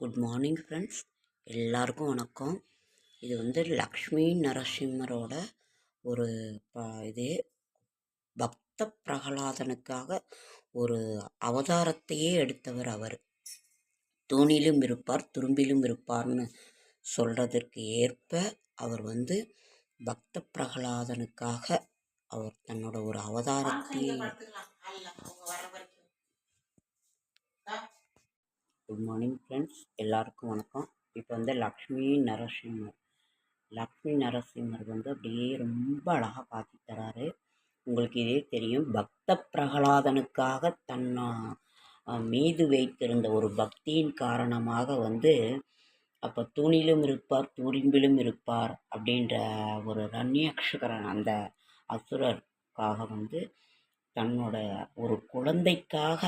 Good morning friends எல்லாருக்கும் வணக்கம். இது வந்து லக்ஷ்மி நரசிம்மரோட ஒரு ப இது பக்த பிரகலாதனுக்காக ஒரு அவதாரத்தையே எடுத்தவர் அவர். தூணிலும் இருப்பார் துரும்பிலும் இருப்பார்னு சொல்கிறதற்கு ஏற்ப அவர் வந்து பக்த பிரகலாதனுக்காக அவர் தன்னோட ஒரு அவதாரத்தையே குட் மார்னிங் ஃப்ரெண்ட்ஸ் எல்லாருக்கும் வணக்கம். இப்போ வந்து லக்ஷ்மி நரசிம்மர். லக்ஷ்மி நரசிம்மர் வந்து அப்படியே ரொம்ப அழகாக காட்சி தராரு. உங்களுக்கு இதே தெரியும். பக்த பிரகலாதனுக்காக தன்னை மீது வைத்திருந்த ஒரு பக்தியின் காரணமாக வந்து அப்போ தூணிலும் இருப்பார் துரும்பிலும் இருப்பார் அப்படின்ற ஒரு ரண்யக்ஷகரன் அந்த அசுரருக்காக வந்து தன்னோட ஒரு குழந்தைக்காக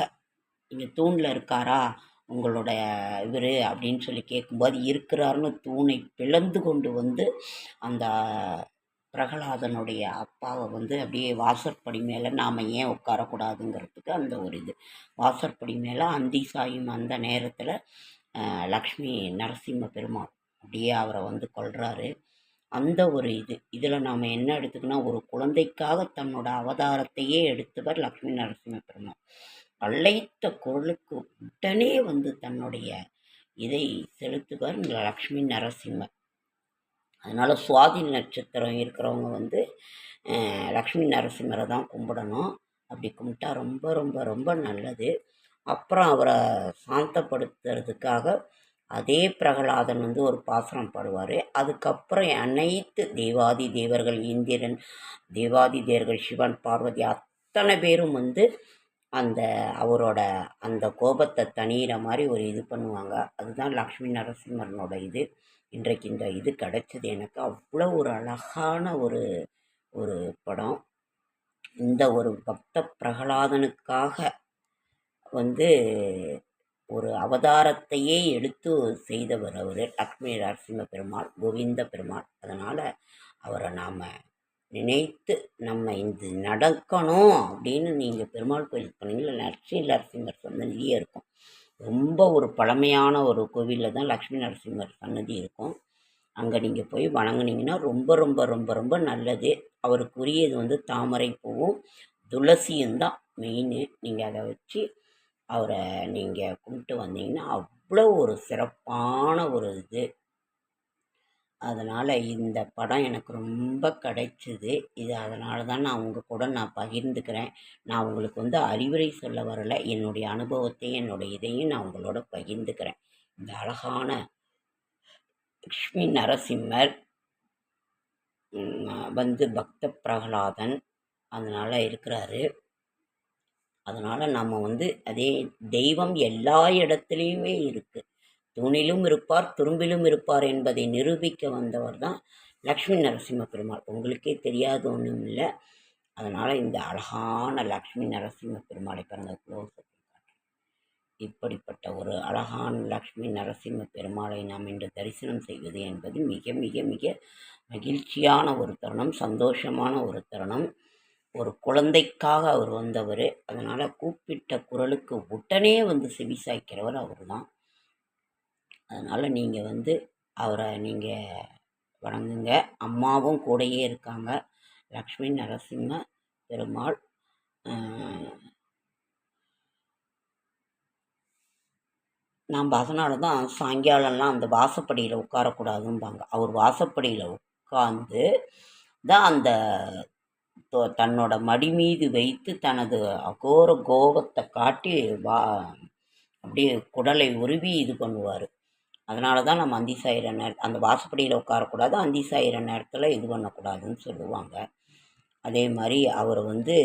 இங்கே தூணில் இருக்காரா? உங்களோட இவர் அப்படின்னு சொல்லி கேட்கும்போது இருக்கிறாருன்னு தூணை பிளந்து கொண்டு வந்து அந்த பிரகலாதனுடைய அப்பாவை வந்து அப்படியே வாசற்படி மேலே நாம் ஏன் உட்காரக்கூடாதுங்கிறதுக்கு அந்த ஒரு இது. வாசற்படி மேலே அந்தி சாயும் அந்த நேரத்தில் லக்ஷ்மி நரசிம்ம பெருமாள் அப்படியே அவரை வந்து கொள்கிறாரு அந்த ஒரு இது. இதில் நாம் என்ன எடுத்துக்கணும்? ஒரு குழந்தைக்காக தன்னோட அவதாரத்தையே எடுத்தவர் லக்ஷ்மி நரசிம்ம பெருமாள். அழைத்த குரலுக்கு உடனே வந்து தன்னுடைய இதை செலுத்துவார் லக்ஷ்மி நரசிம்மர் அதனால் சுவாதி நட்சத்திரம் இருக்கிறவங்க வந்து லக்ஷ்மி நரசிம்மரை தான் கும்பிடணும். அப்படி கும்பிட்டா ரொம்ப ரொம்ப ரொம்ப நல்லது. அப்புறம் அவரை சாந்தப்படுத்துறதுக்காக அதே பிரகலாதன் வந்து ஒரு பாசனம் பாடுவார். அதுக்கப்புறம் அனைத்து தேவாதி தேவர்கள் இந்திரன் தேவாதி தேவர்கள் சிவன் பார்வதி அத்தனை பேரும் வந்து அந்த அவரோட அந்த கோபத்தை தணிகிற மாதிரி ஒரு இது பண்ணுவாங்க. அதுதான் லக்ஷ்மி நரசிம்மரனோட இது. இன்றைக்கு இந்த இது கிடச்சிது எனக்கு அவ்வளோ ஒரு அழகான ஒரு ஒரு படம். இந்த ஒரு பக்த பிரகலாதனுக்காக வந்து ஒரு அவதாரத்தையே எடுத்து செய்தவர் அவர் லக்ஷ்மி நரசிம்ம பெருமாள் கோவிந்த பெருமாள். அதனால் அவரை நாம் நினைத்து நம்ம இது நடக்கணும் அப்படின்னு நீங்கள் பெருமாள் கோயிலுக்கு போனீங்கன்னா லட்சுமி நரசிம்மர் சன்னதியே இருக்கும். ரொம்ப ஒரு பழமையான ஒரு கோவிலில் தான் லக்ஷ்மி நரசிம்மர் சன்னதி இருக்கும். அங்கே நீங்கள் போய் வணங்குனீங்கன்னா ரொம்ப ரொம்ப ரொம்ப ரொம்ப நல்லது. அவருக்குரியது வந்து தாமரை பூவும் துளசியும் தான் மெயின் நீங்கள் அதை வச்சு அவரை நீங்கள் கும்பிட்டு வந்தீங்கன்னா அவ்வளோ ஒரு சிறப்பான ஒரு இது. அதனால் இந்த படம் எனக்கு ரொம்ப கிடைச்சிது. இது அதனால தான் நான் உங்கள் கூட நான் பகிர்ந்துக்கிறேன். நான் உங்களுக்கு வந்து அறிவுரை சொல்ல வரலை. என்னுடைய அனுபவத்தையும் என்னுடைய இதையும் நான் உங்களோட பகிர்ந்துக்கிறேன். இந்த அழகான லக்ஷ்மி நரசிம்மர் வந்து பக்த பிரகலாதன் அதனால் இருக்கிறாரு. அதனால் நம்ம வந்து அதே தெய்வம் எல்லா இடத்துலையுமே இருக்குது தூணிலும் இருப்பார் துரும்பிலும் இருப்பார் என்பதை நிரூபிக்க வந்தவர் தான் லக்ஷ்மி நரசிம்ம பெருமாள். உங்களுக்கே தெரியாத ஒன்றும் இல்லை. அதனால் இந்த அழகான லக்ஷ்மி நரசிம்ம பெருமாளை பிறந்த க்ளோஸ் இப்படிப்பட்ட ஒரு அழகான லக்ஷ்மி நரசிம்ம பெருமாளை நாம் இன்று தரிசனம் செய்வது என்பது மிக மிக மிக மகிழ்ச்சியான ஒரு தருணம் சந்தோஷமான ஒரு தருணம். ஒரு குழந்தைக்காக அவர் வந்தவர். அதனால் கூப்பிட்ட குரலுக்கு உடனே வந்து செவி சாய்க்கிறவர் அவர் தான் அதனால் நீங்கள் வந்து அவரை நீங்கள் வணங்குங்க. அம்மாவும் கூடயே இருக்காங்க. லக்ஷ்மி நரசிம்ம பெருமாள் நாம் அதனால தான் சாயங்காலம்லாம் அந்த வாசப்படியில் உட்காரக்கூடாதும்பாங்க. அவர் வாசப்படியில் உட்காந்து தான் அந்த தன்னோட மடி மீது வைத்து தனது அகோர கோபத்தை காட்டி வா அப்படியே குடலை உருவி இது பண்ணுவார். அதனால தான் நம்ம அந்தி சாயிற நேரம் அந்த வாசப்படியில் உட்காரக்கூடாது அந்தி சாயிற நேரத்தில் இது பண்ணக்கூடாதுன்னு சொல்லுவாங்க. அதே மாதிரி அவர் வந்து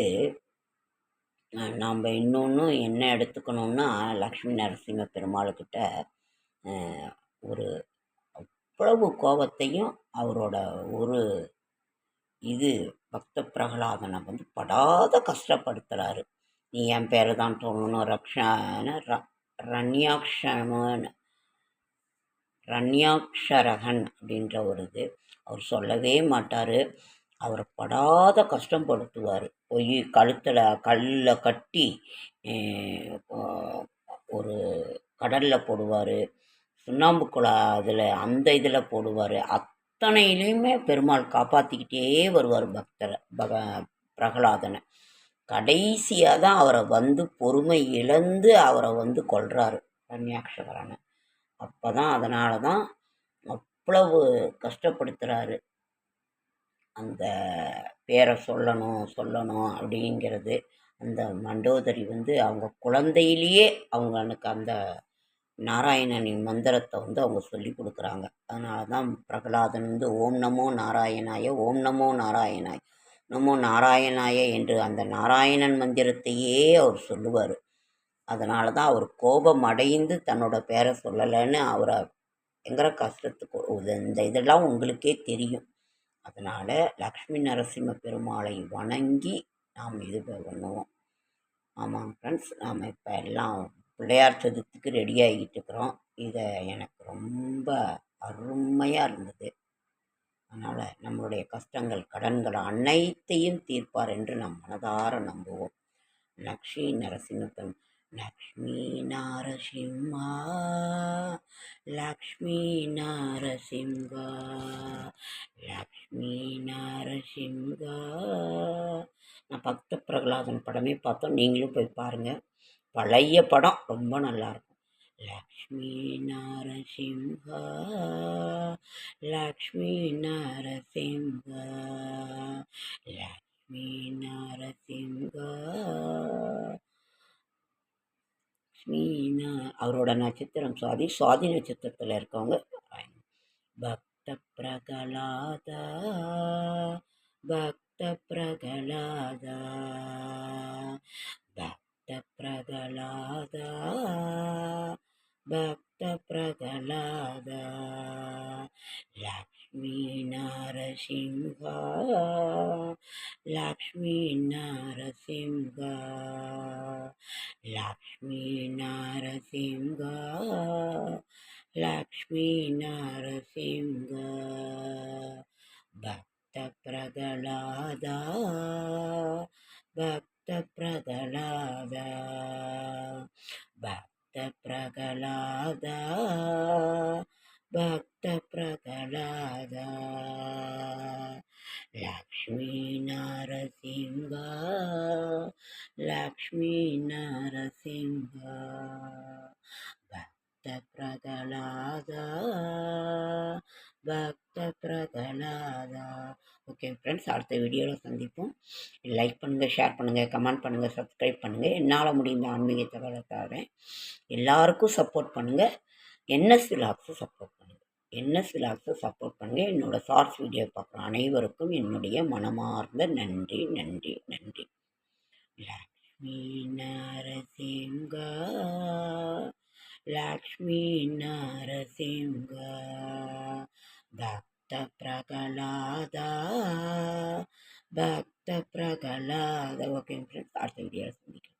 நாம் இன்னொன்று என்ன எடுத்துக்கணும்னா லக்ஷ்மி நரசிம்ம பெருமாள்கிட்ட ஒரு அவ்வளவு கோபத்தையும் அவரோட ஒரு இது பக்த பிரகலாதனை வந்து படாத கஷ்டப்படுத்துகிறாரு நீ என் பேரை தான் தோணணும் ரக்ஷான ர ரண்யாக்ஷமன்னு ரண்யாக்ஷரகன் அப்படின்ற ஒரு இது. அவர் சொல்லவே மாட்டார். அவரை படாத கஷ்டப்படுத்துவார். பொய் கழுத்தில் கல்லில் கட்டி ஒரு கடலில் போடுவார். சுண்ணாம்பு குழா அதில் அந்த இதில் போடுவார். அத்தனையிலையுமே பெருமாள் காப்பாற்றிக்கிட்டே வருவார் பக்தரை பக பிரகலாதனை. கடைசியாக தான் அவரை வந்து பொறுமை இழந்து அவரை வந்து கொள்கிறாரு கன்னியாக்ஷகரான அப்போ தான் அதனால தான் அவ்வளவு கஷ்டப்படுத்துகிறாரு அந்த பேரை சொல்லணும் சொல்லணும் அப்படிங்கிறது அந்த மண்டோதரி வந்து அவங்க குழந்தையிலேயே அவங்களுக்கு அந்த நாராயணனின் மந்திரத்தை வந்து அவங்க சொல்லி கொடுக்குறாங்க. அதனால தான் பிரகலாதன் வந்து ஓம் நமோ நாராயணாய ஓம் நமோ நாராயணாய் நமோ நாராயணாய என்று அந்த நாராயணன் மந்திரத்தையே அவர் சொல்லுவார். அதனால தான் அவர் கோபம் அடைந்து தன்னோட பேரை சொல்லலைன்னு அவரை எங்கிற கஷ்டத்துக்கு இந்த இதெல்லாம் உங்களுக்கே தெரியும். அதனால் லக்ஷ்மி நரசிம்ம பெருமாளை வணங்கி நாம் இது பண்ணுவோம் ஆமாம் ஃப்ரெண்ட்ஸ் நாம் இப்போ எல்லாம் பிள்ளையார் சதுர்த்திக்கு ரெடி ஆகிட்டு இருக்கிறோம். இதை எனக்கு ரொம்ப அருமையாக இருந்தது. அதனால் நம்மளுடைய கஷ்டங்கள் கடன்கள் அனைத்தையும் தீர்ப்பார் என்று நாம் மனதார நம்புவோம். லக்ஷ்மி நரசிம்ம லக்ஷ்மி நாரசிம்மா லக்ஷ்மி நாரசிம்ஹா லக்ஷ்மி நாரசிம்ஹா நான் பக்த பிரகலாதன் படமே பார்த்தோம். நீங்களும் போய் பாருங்கள் பழைய படம் ரொம்ப நல்லாயிருக்கும். லக்ஷ்மி நாரசிம்ஹா லக்ஷ்மி நாரசிம்ஹா லக்ஷ்மி நாரசிம்ஹா அவரோட நட்சத்திரம் சுவாதி சுவாதி நட்சத்திரத்தில் இருக்கவங்க பக்த பிரகலாதா பக்த பிரகலாதா பக்த பிரகலாதா பக்த பிரகலாதா லக்ஷ்மி நரசிம்ஹா லக்ஷ்மி லக்ஷ்மி நரசிம்ஹா லக்ஷ்மி நரசிம்ஹா பக்த பிரகலாதா பக்த பிரகலாதா பக்த பிரகலாதா. பக்த பிரதலாதா பக்த பிரகலாதா ஓகே ஃப்ரெண்ட்ஸ் அடுத்த வீடியோவில் சந்திப்போம். லைக் பண்ணுங்கள் ஷேர் பண்ணுங்கள் கமெண்ட் பண்ணுங்கள் சப்ஸ்கிரைப் பண்ணுங்கள் என்னால் முடிந்த ஆன்மீகத்தை வளர்த்தாரேன் எல்லாருக்கும் சப்போர்ட் பண்ணுங்கள் என்எஸ் விலாக்ஸும் சப்போர்ட் பண்ணுங்கள் என்எஸ் விலாக்ஸும் சப்போர்ட் பண்ணுங்கள் என்னோடய ஷார்ட்ஸ் வீடியோ பார்க்குற அனைவருக்கும் என்னுடைய மனமார்ந்த நன்றி நன்றி நன்றி. லக்ஷ்மி நரசிங்கா லக்ஷ்மி நரசிம்ஹா பக்த பிரகலாதா பக்த பிரகலாதா ஓகே ஃப்ரெண்ட்ஸ் அடுத்த வீடியோவில் சந்திக்கிறேன்